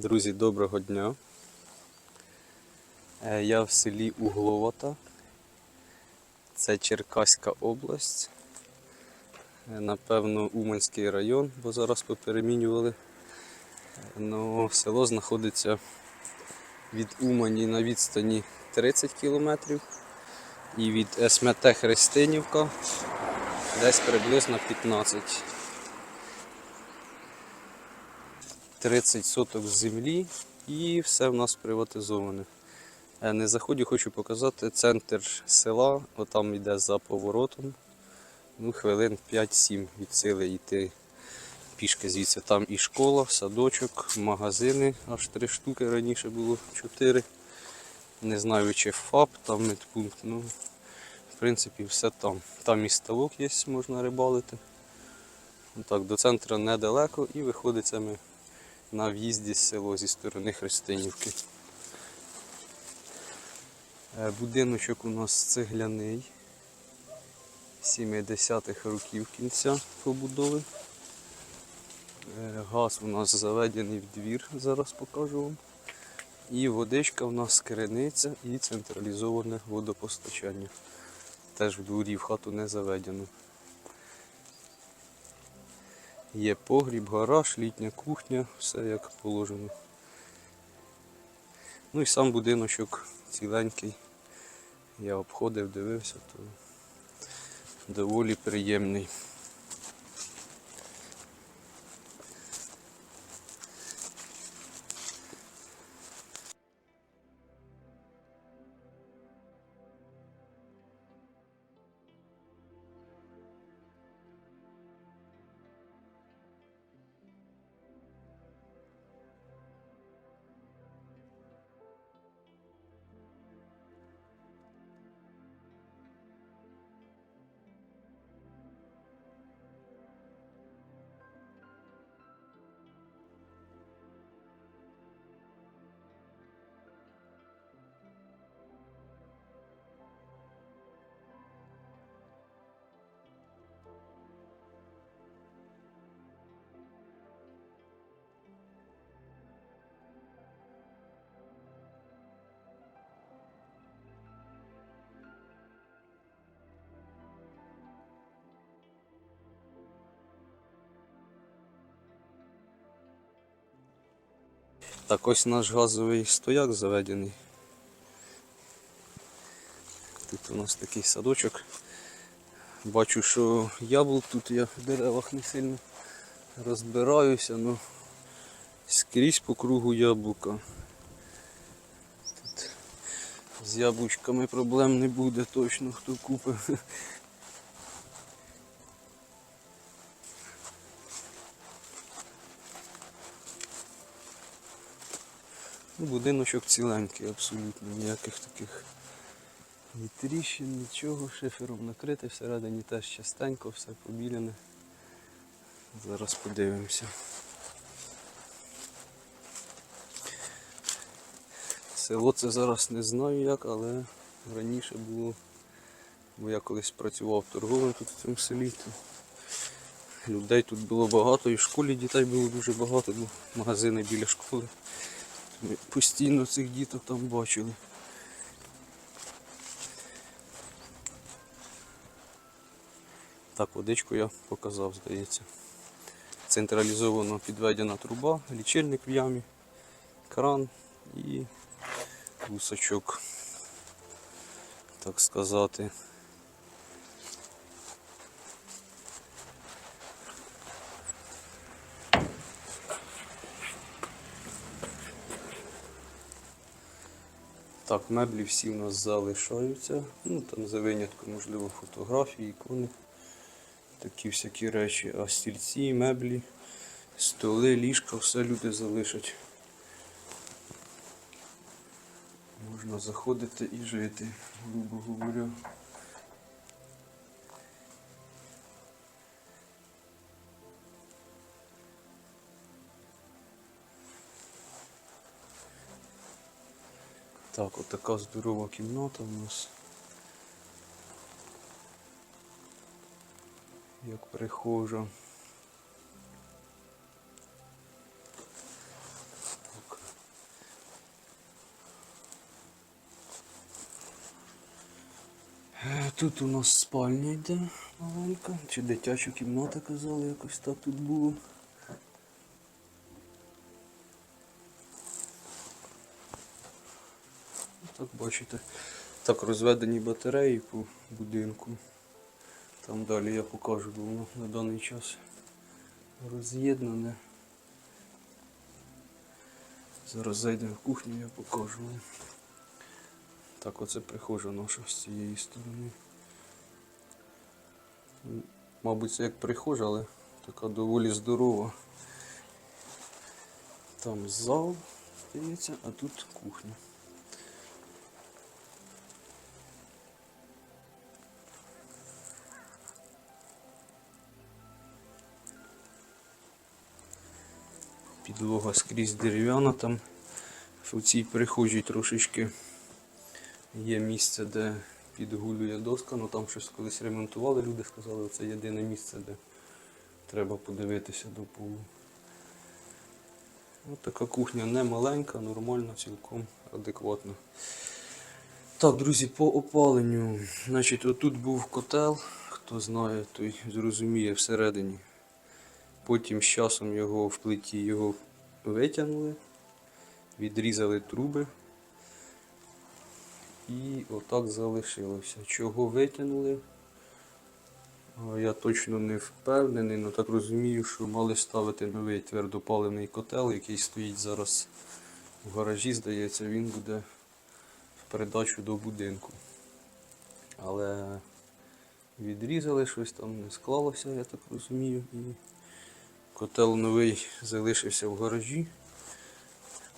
Друзі, доброго дня. Е, Я в селі Угловата. Це Черкаська область. Е, Напевно, Уманський район, бо зараз поперемінювали. Ну, село знаходиться від Умані на відстані 30 кілометрів і від СМТ Христинівка десь приблизно 15. 30 соток землі і все в нас приватизоване. Е, Не заході, хочу показати центр села, отам йде за поворотом. Ну, хвилин 5-7 від сили йти пішки звідси. Там і школа, садочок, магазини, аж три штуки, раніше було 4. Не знаю, чи ФАП, там медпункт. Ну, в принципі, все там. Там і ставок є, можна рибалити. Так, до центру недалеко і виходить ми на в'їзді з село зі сторони Христинівки. Е, Будиночок у нас цегляний 70-х років кінця побудови. Е, Газ у нас заведений в двір, зараз покажу вам. І водичка у нас криниця і централізоване водопостачання. Теж в дворі в хату не заведено. Є погріб, гараж, літня кухня, все як положено. Ну і сам будиночок ціленький. Я обходив, дивився, то доволі приємний. Так ось наш газовий стояк заведений. Тут у нас такий садочок. Бачу, що яблук тут я в деревах не сильно розбираюся, але скрізь по кругу яблука. Тут з яблучками проблем не буде точно, хто купив. Будиночок ціленький, абсолютно ніяких таких ні тріщин, нічого, шифером накритий, всередині теж частенько, все побілене. Зараз подивимося. Село це зараз не знаю як, але раніше було, бо я колись працював торговим тут в цьому селі. Людей тут було багато, і в школі дітей було дуже багато, бо магазини біля школи. Ми постійно цих діток там бачили. Так, водичку я показав, здається. Централізовано підведена труба, лічильник в ямі, кран і гусачок, так сказати. Так, меблі всі в нас залишаються. Ну там за винятком, можливо, фотографії, ікони. Такі всякі речі. А стільці, меблі, столи, ліжка, все люди залишать. Можна заходити і жити, грубо говоря. Так, от така здорова кімната у нас. Як прихожа. Е, тут у нас спальня йде маленька, чи дитяча кімната казали, якось так тут було. Бачите. Так розведені батареї по будинку. Там далі я покажу, бо воно на даний час роз'єднане. Зараз зайдемо в кухню, я покажу. Так, оце прихожа наша з цієї сторони. Мабуть, це як прихожа, але така доволі здорова. Там зал, здається, а тут кухня. Підлога скрізь дерев'яна там. В цій прихожій трошечки є місце, де підгулює доска, ну там щось колись ремонтували, люди сказали, це єдине місце, де треба подивитися до полу. Ось така кухня не маленька, нормальна, цілком адекватна. Так, друзі, по опаленню. Значить, отут був котел, хто знає, той зрозуміє всередині. Потім з часом його в плиті його витягнули, відрізали труби. І отак залишилося. Чого витягнули? Я точно не впевнений, але так розумію, що мали ставити новий твердопаливний котел, який стоїть зараз в гаражі, здається, він буде в передачу до будинку. Але відрізали, щось там не склалося, я так розумію. І котел новий залишився в гаражі.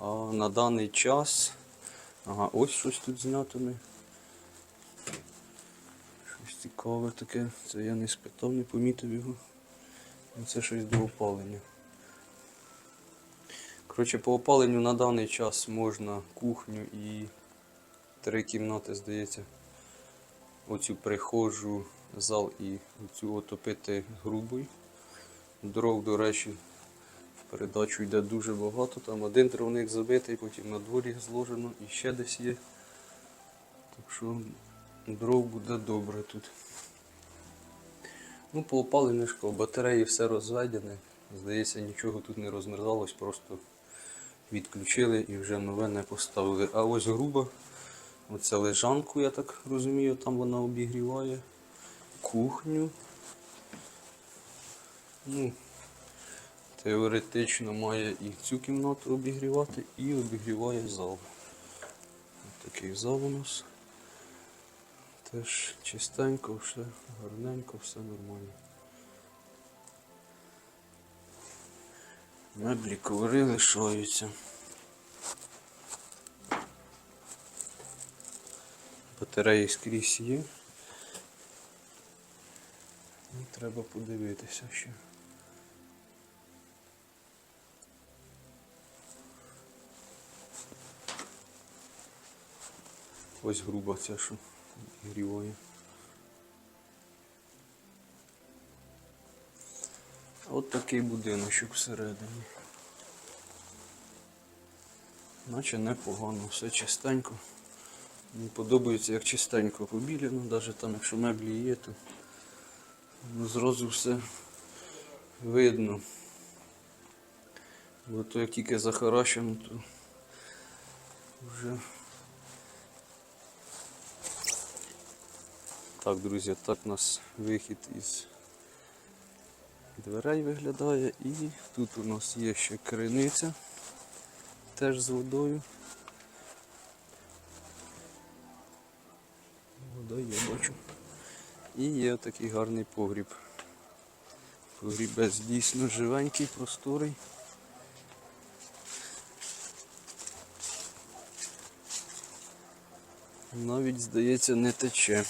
А на даний час. Ага, ось щось тут знятиме. Щось цікаве таке. Це я не спитав, не помітив його. Ну, Це щось до опалення. Коротше, по опаленню на даний час можна кухню і три кімнати, здається. Оцю прихожу, зал і оцю отопити грубою. Дров, до речі, в передачу йде дуже багато. Там один травник забитий, потім на дворі зложено і ще десь є. Так що дров буде добре тут. Ну, по кажу, батареї все розведене. Здається, нічого тут не розмерзалось, просто відключили і вже нове не поставили. А ось груба, оця лежанку, я так розумію, там вона обігріває. Кухню. Ну, теоретично має і цю кімнату обігрівати, і обігріває зал. Ось такий зал у нас. Теж чистенько, все гарненько, все нормально. Меблі коври лишаються. Батареї скрізь є. Ну, треба подивитися ще. Ось груба ця, що гріває. От такий будиночок всередині. Наче непогано, все чистенько. Мені подобається, як чистенько побілено, навіть там, якщо меблі є, то зразу все видно. Бо то як тільки захаращено, то вже Так, друзі, так у нас вихід із дверей виглядає і тут у нас є ще криниця теж з водою. Вода є, бачу. І є такий гарний погріб. Погрібець дійсно живенький, просторий. Навіть, здається, не тече.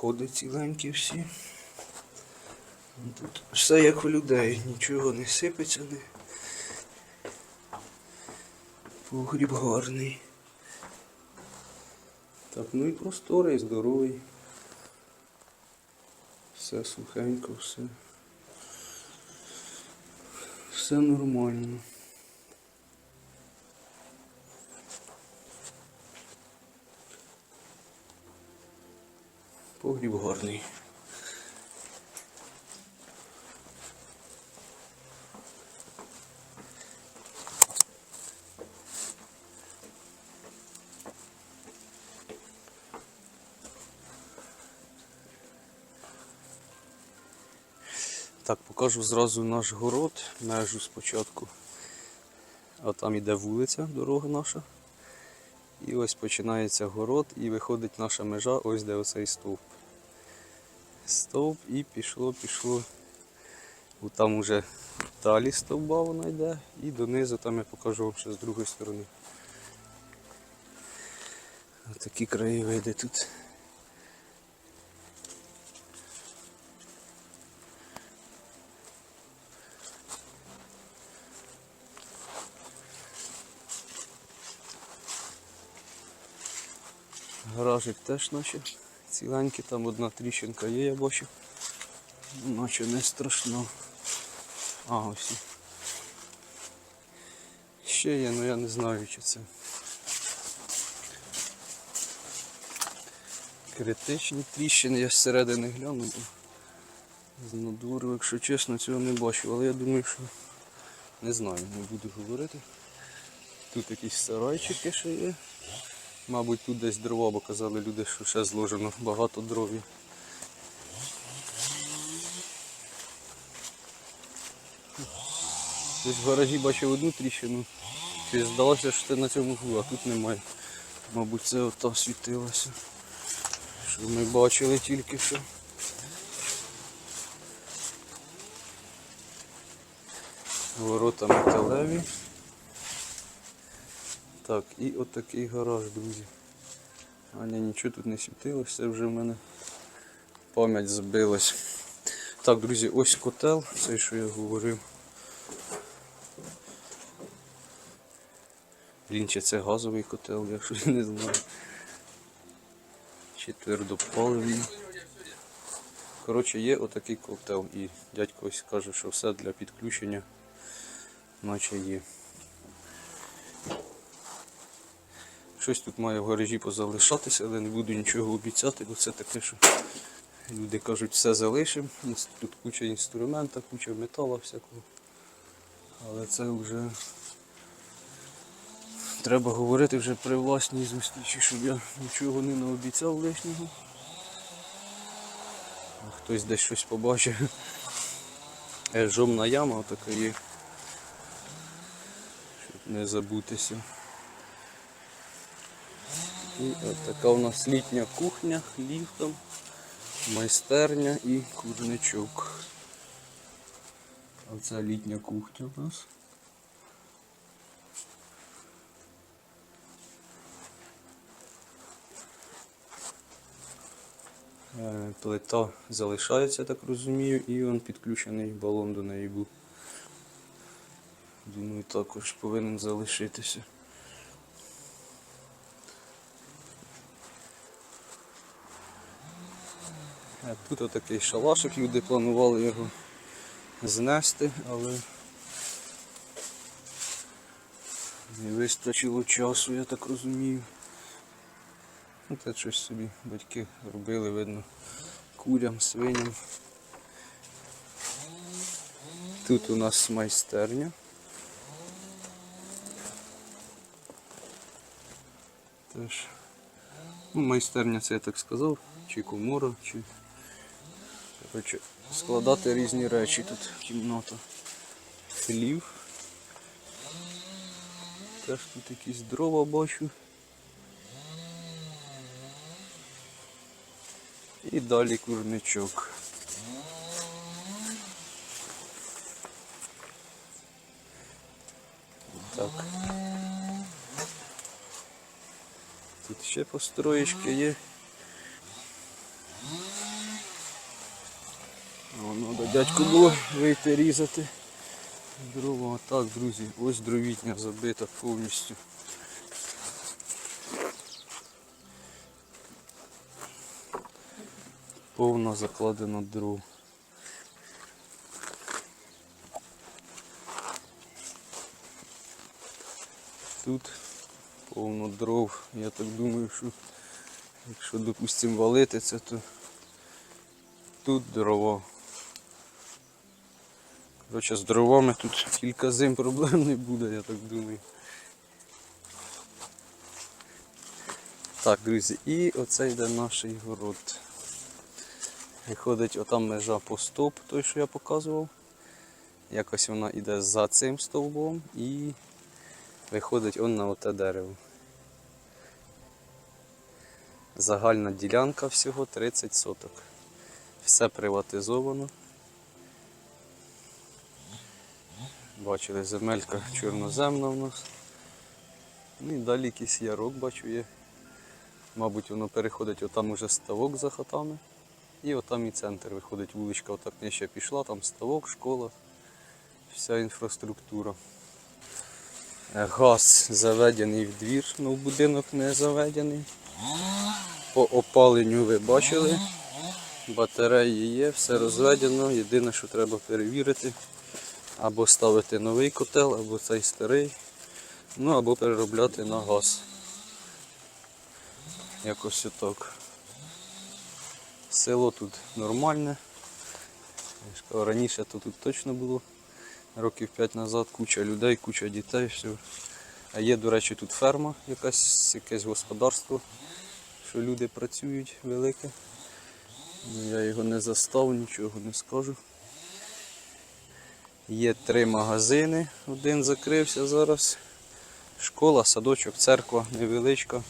Сходи ціленькі всі. Тут все як у людей, нічого не сипеться, не. Погріб гарний. Так, ну і просторий, здоровий. Все сухенько, все. Все нормально. Погріб гарний. Так, покажу зразу наш город, межу спочатку. А там іде вулиця, дорога наша. І ось починається город і виходить наша межа, ось де оцей стовп. Стовп і пішло, пішло. Там уже далі стовба вона йде і донизу там я покажу вам ще з другої сторони. Такі краєвиди тут. Гаражик теж наче ціленький, там одна тріщинка є, я бачу. Наче не страшно. А, ось. Ще є, але я не знаю, чи це. Критичні тріщини, я зсередини гляну. З надвору, якщо чесно, цього не бачу, але я думаю, що не знаю, не буду говорити. Тут якісь сарайчики ще є. Мабуть, тут десь дрова, бо казали люди, що ще зложено багато дровів. Десь в гаражі бачив одну тріщину. Чи здалося, що це на цьому углу, а тут немає. Мабуть, це ота світилася. Що ми бачили тільки що. Ворота металеві. Так, і отакий гараж, друзі. А ні, нічого тут не світилось, це вже в мене пам'ять збилась. Так, друзі, ось котел, цей, що я говорив. Блін, чи це газовий котел, я щось не знаю. Чи твердопаливний. Коротше, є отакий котел і дядько ось каже, що все для підключення наче є. Щось тут має в гаражі позалишатися, але не буду нічого обіцяти, бо це таке, що люди кажуть, все залишимо. Тут куча інструмента, куча металу всякого. Але це вже треба говорити вже при власній зустрічі, щоб я нічого не наобіцяв лишнього. Хтось десь щось побачив. Жомна яма така є. Щоб не забутися. І от така у нас літня кухня, хлів там, майстерня і курничок. Оце літня кухня у нас. Е, Плита залишається, так розумію, і він підключений балон до неї був. Думаю, також повинен залишитися. Тут отакий шалашик, люди планували його знести, але не вистачило часу, я так розумію. Ну, Це щось собі батьки робили, видно, курям, свиням. Тут у нас майстерня. Теж. Ну, майстерня це я так сказав, чи комора, чи Коротше, складати різні речі тут кімната. Хлів. Теж тут якісь дрова бачу. І далі курничок. Так. Тут ще построєчки є. Воно до дядьку було вийти різати. Дрова. Так, друзі, ось дровітня забита повністю. Повно закладено дров. Тут повно дров. Я так думаю, що якщо, допустимо, валити це, то тут дрова. Коротше, з дровами тут кілька зим проблем не буде, я так думаю. Так, друзі, і оце йде наш город. Виходить, отам межа по стоп, той, що я показував. Якось вона йде за цим стовбом і виходить он на оте дерево. Загальна ділянка всього 30 соток. Все приватизовано. Бачили, земелька чорноземна в нас. Ну і далі якийсь ярок бачу є. Мабуть, воно переходить, отам уже ставок за хатами. І отам і центр виходить, вуличка отак нижче пішла, там ставок, школа, вся інфраструктура. Е, Газ заведений в двір, але будинок не заведений. По опаленню ви бачили. Батареї є, все розведено. Єдине, що треба перевірити, або ставити новий котел, або цей старий, ну або переробляти на газ. Якось отак. Село тут нормальне. Раніше то тут точно було. Років 5 назад куча людей, куча дітей, все. А є, до речі, тут ферма, якась, якесь господарство, що люди працюють велике. Ну, Я його не застав, нічого не скажу. Є три магазини, один закрився зараз. Школа, садочок, церква невеличка.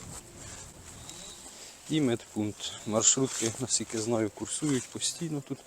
І медпункт. Маршрутки, наскільки знаю, курсують постійно тут.